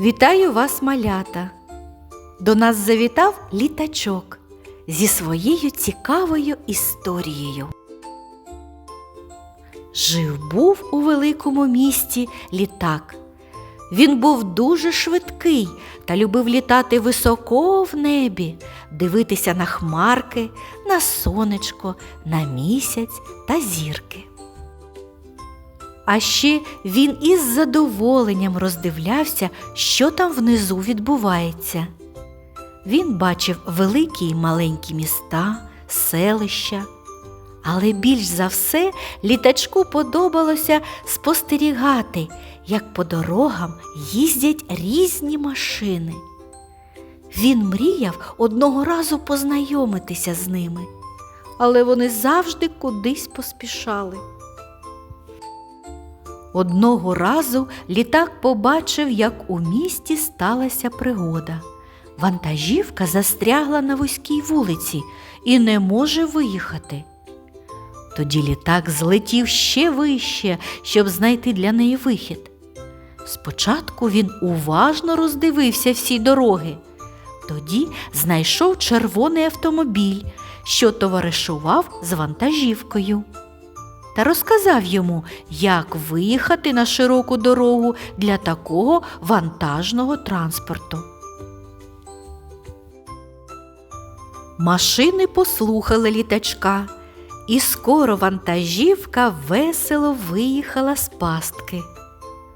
Вітаю вас, малята! До нас завітав літачок зі своєю цікавою історією. Жив був у великому місті літак. Він був дуже швидкий та любив літати високо в небі, дивитися на хмарки, на сонечко, на місяць та зірки. А ще він із задоволенням роздивлявся, що там внизу відбувається. Він бачив великі й маленькі міста, селища. Але більш за все літачку подобалося спостерігати, як по дорогам їздять різні машини. Він мріяв одного разу познайомитися з ними, але вони завжди кудись поспішали. Одного разу літак побачив, як у місті сталася пригода. Вантажівка застрягла на вузькій вулиці і не може виїхати. Тоді літак злетів ще вище, щоб знайти для неї вихід. Спочатку він уважно роздивився всі дороги, тоді знайшов червоний автомобіль, що товаришував з вантажівкою та розказав йому, як виїхати на широку дорогу для такого вантажного транспорту. Машини послухали літачка, і скоро вантажівка весело виїхала з пастки.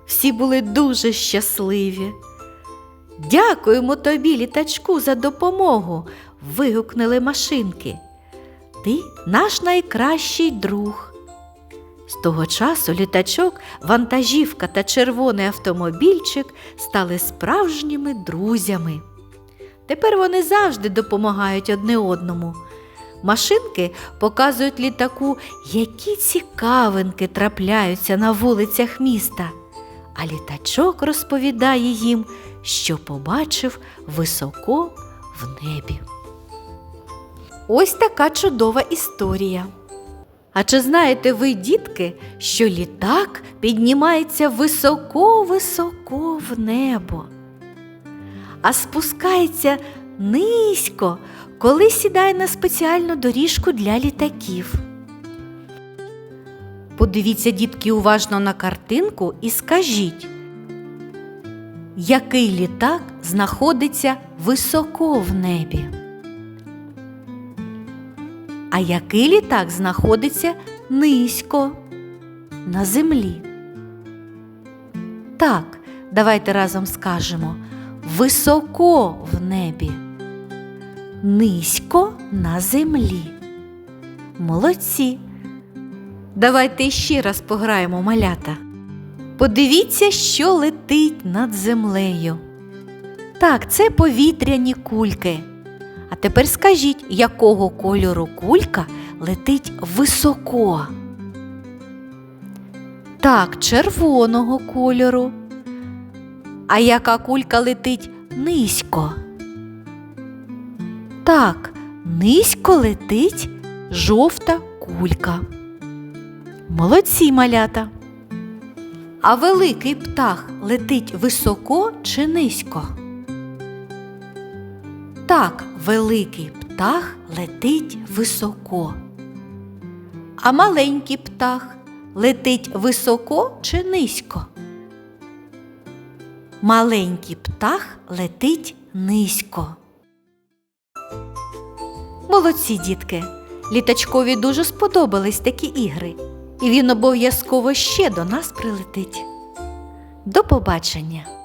Всі були дуже щасливі. Дякуємо тобі, літачку, за допомогу. вигукнули машинки. Ти наш найкращий друг. З того часу літачок, вантажівка та червоний автомобільчик стали справжніми друзями. Тепер вони завжди допомагають одне одному. Машинки показують літаку, які цікавинки трапляються на вулицях міста, а літачок розповідає їм, що побачив високо в небі. Ось така чудова історія. А чи знаєте ви, дітки, що літак піднімається високо-високо в небо, а спускається низько, коли сідає на спеціальну доріжку для літаків? Подивіться, дітки, уважно на картинку і скажіть, який літак знаходиться високо в небі? А який літак знаходиться низько на землі? Так, давайте разом скажемо високо в небі, низько на землі. Молодці. Давайте ще раз пограємо малята. Подивіться, що летить над землею. Так, це повітряні кульки. А тепер скажіть, якого кольору кулька летить високо? Так, червоного кольору. А яка кулька летить низько? Так, низько летить жовта кулька. Молодці малята. А великий птах летить високо чи низько? Так, великий птах летить високо. А маленький птах летить високо чи низько? Маленький птах летить низько. Молодці дітки. Літачкові дуже сподобались такі ігри, і він обов'язково ще до нас прилетить. До побачення!